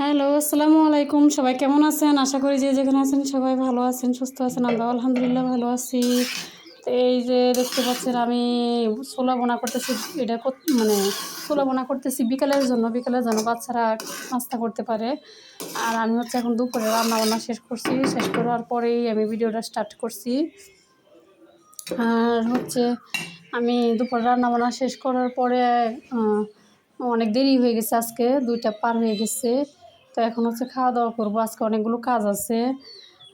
Hello, আসসালামু আলাইকুম। সবাই কেমন আছেন? আশা করি যে যেখানে আছেন সবাই ভালো আছেন, সুস্থ আছেন। আমরা আলহামদুলিল্লাহ ভালো আছি। তো এই যে দেখতে পাচ্ছেন, আমি ছোলা বোনা করতেছি। এটা মানে ছোলা বোনা করতেছি বিকালের জন্য। বিকালের জন্য বাচ্চারা নাস্তা করতে পারে। আর আমি হচ্ছে এখন দুপুরে রান্না বান্না শেষ করছি। শেষ করার পরেই আমি ভিডিওটা স্টার্ট করছি। আর হচ্ছে আমি দুপুর রান্না বান্না শেষ করার পরে অনেক দেরি হয়ে গেছে আজকে। দুইটা পার হয়ে গেছে। তো এখন হচ্ছে খাওয়া দাওয়া করব। আজকে অনেকগুলো কাজ আছে।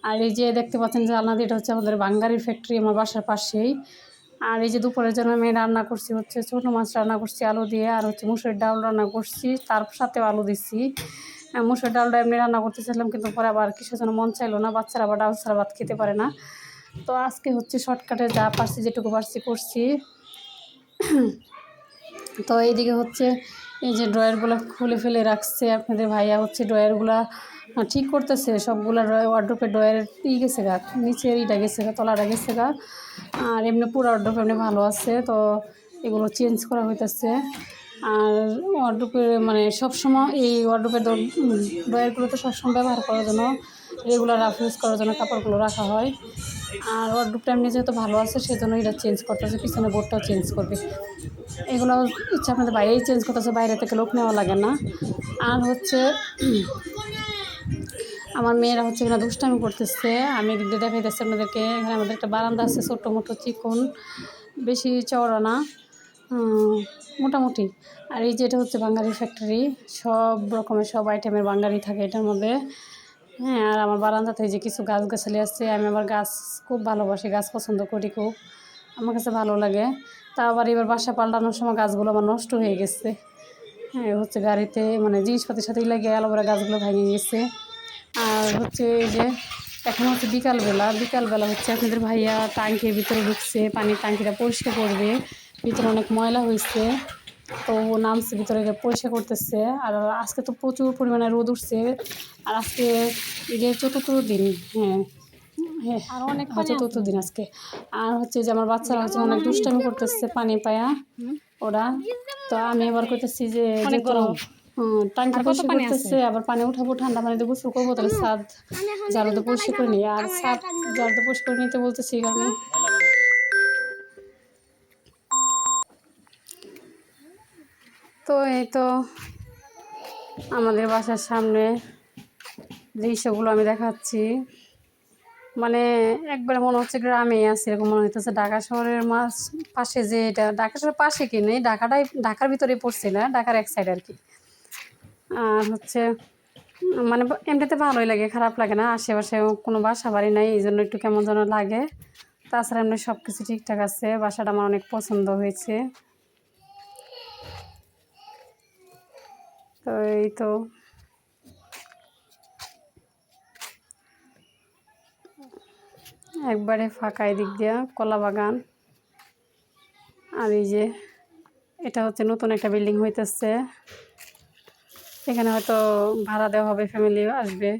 আর এই যে দেখতে পাচ্ছেন যে আলনাদি এটা হচ্ছে আমাদের বাঙ্গারির ফ্যাক্টরি আমার বাসার পাশেই। আর এই যে দুপুরের জন্য আমি রান্না করছি হচ্ছে ছোটো মাছ রান্না করছি, আলু দিয়ে, আর হচ্ছে মুসুরের ডাল রান্না করছি, তার সাথেও আলু দিচ্ছি মুসুর ডালটা এমনি রান্না করতেছিলাম, কিন্তু পরে আবার কিসের জন্য মন চাইলো না, বাচ্চারা আবার ডাল ছাড়া ভাত খেতে পারে না। তো আজকে হচ্ছে শর্টকাটে যা পারছি, যেটুকু পারছি করছি। তো এইদিকে হচ্ছে এই যে ড্রয়ারগুলো খুলে ফেলে রাখছে আপনাদের ভাইয়া, হচ্ছে ড্রয়ারগুলো ঠিক করতেছে, সবগুলো ওয়ার্ড্রোপের ড্রয়ার ই গেছে গা, নিচের ইটা গেছে গা, তলাটা গেছে গা, আর এমনি পুরো ওয়ার্ড্রোপ এমনি ভালো আছে, তো এগুলো চেঞ্জ করা হইতেছে। আর ওয়ার্ড্রোপের মানে সবসময় এই ওয়ার্ড্রোপের ড্রয়ারগুলো তো সবসময় ব্যবহার করার জন্য রেগুলার রাফ ইউজ করার জন্য কাপড়গুলো রাখা হয়। আর ওয়ার্ড্রোপটা এমনি যেহেতু ভালো আছে সেজন্য এটা চেঞ্জ করতেছে পিছনে বোর্ডটাও চেঞ্জ করবে। এগুলো ইচ্ছা আপনাদের বাইরেই চেঞ্জ করতেছে, বাইরে থেকে লোক নেওয়া লাগে না। আর হচ্ছে, আমার মেয়েরা হচ্ছে এখানে দুষ্টামি করতেছে, আমি দিয়ে দেখাইতেছি আপনাদেরকে। এখানে আমাদের একটা বারান্দা আছে, ছোট্ট মোটো চিকন, বেশি চওড়া না মোটামুটি। আর এই যেটা হচ্ছে বাঙালি ফ্যাক্টরি সব রকমের সব আইটেমের বাঙালি থাকে এটার মধ্যে। হ্যাঁ আর আমার বারান্দাতে যে কিছু গাছ গাছালি আছে, আমি আমার গাছ খুব ভালোবাসি, গাছ পছন্দ করি খুব। আমার কাছে ভালো লাগে। তা আবার এবার বাসা পাল্টানোর সময় গাছগুলো আমার নষ্ট হয়ে গেছে। হ্যাঁ হচ্ছে গাড়িতে মানে জিনিসপাতির সাথে লাগে অ্যালোভেরা গাছগুলো ভেঙে গেছে। আর হচ্ছে এই যে এখন হচ্ছে বিকালবেলা বিকালবেলা হচ্ছে আপনাদের ভাইয়া ট্যাঙ্কির ভিতরে ঢুকছে, পানির ট্যাঙ্কিটা পরিষ্কার করবে। ভিতরে অনেক ময়লা হয়েছে। তো ও নামছে ভিতরে গিয়ে পরিষ্কার করতেছে। আর আজকে তো প্রচুর পরিমাণে রোদ উঠছে। আর আজকে ঈদের চতুর্থ দিন হ্যাঁ। হ্যাঁ আর অনেক চতুর্থ দিন আজকে। আর হচ্ছে যে আমার বাচ্চারা হচ্ছে অনেক দুষ্টামি করতেছে পানি পায়া ওরা। তো আমি আবার করতেছি যে অনেক গরম। পরিষ্কার করতেছে আবার পানি উঠাবো ঠান্ডা পানিতে গোসল করব তাহলে সাদ জালুতে পরিষ্কার করে নিই। আর সাদ জালুতে পরিষ্কার করে নিতে বলতেছি কারণে। তো এই তো আমাদের বাসার সামনে দৃশ্যগুলো আমি দেখাচ্ছি। মানে একবার মনে হচ্ছে গ্রামেই আছে, এরকম মনে হইতেছে ঢাকা শহরের মাছ পাশে যে এটা, ঢাকা শহরের পাশে কি নেই? ঢাকাটাই, ঢাকার ভিতরে পড়ছে না, ঢাকার এক সাইড আর কি আর হচ্ছে মানে এমনিতে ভালোই লাগে, খারাপ লাগে না, আশেপাশে কোনো বাসা বাড়ি নাই, এই জন্য একটু কেমন যেন লাগে। তাছাড়া এমনি সব কিছু ঠিকঠাক আছে, বাসাটা আমার অনেক পছন্দ হয়েছে। তো এই তো একবারে ফাঁকা এদিক দিয়া, কলা বাগান। আর এই যে, এটা হচ্ছে নতুন একটা বিল্ডিং হইতেছে। এখানে হয়তো ভাড়া দেওয়া হবে ফ্যামিলি আসবে।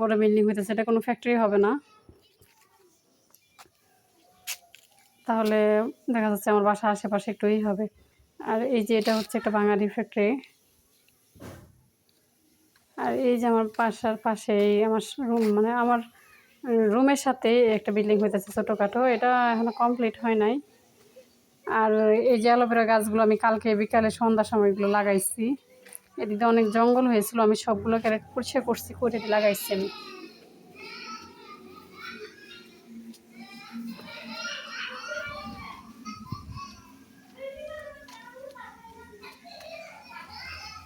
বড় বিল্ডিং হইতেছে, এটা কোনো ফ্যাক্টরি হবে না। তাহলে দেখা যাচ্ছে আমার বাসা আশেপাশে একটুই হবে। আর এই যে, এটা হচ্ছে একটা বাঙালি ফ্যাক্টরি আর এই যে আমার বাসার পাশেই আমার রুম মানে আমার রুমের সাথে একটা বিল্ডিং হইতেছে ছোটোখাটো, এটা এখনও কমপ্লিট হয় নাই। আর এই যে অ্যালোভেরা গাছগুলো আমি কালকে বিকালে সন্ধ্যার সময়গুলো লাগাইছি। এদিকে অনেক জঙ্গল হয়েছিল, আমি সবগুলোকে পরিষ্কার করছি, করে লাগাইছি আমি।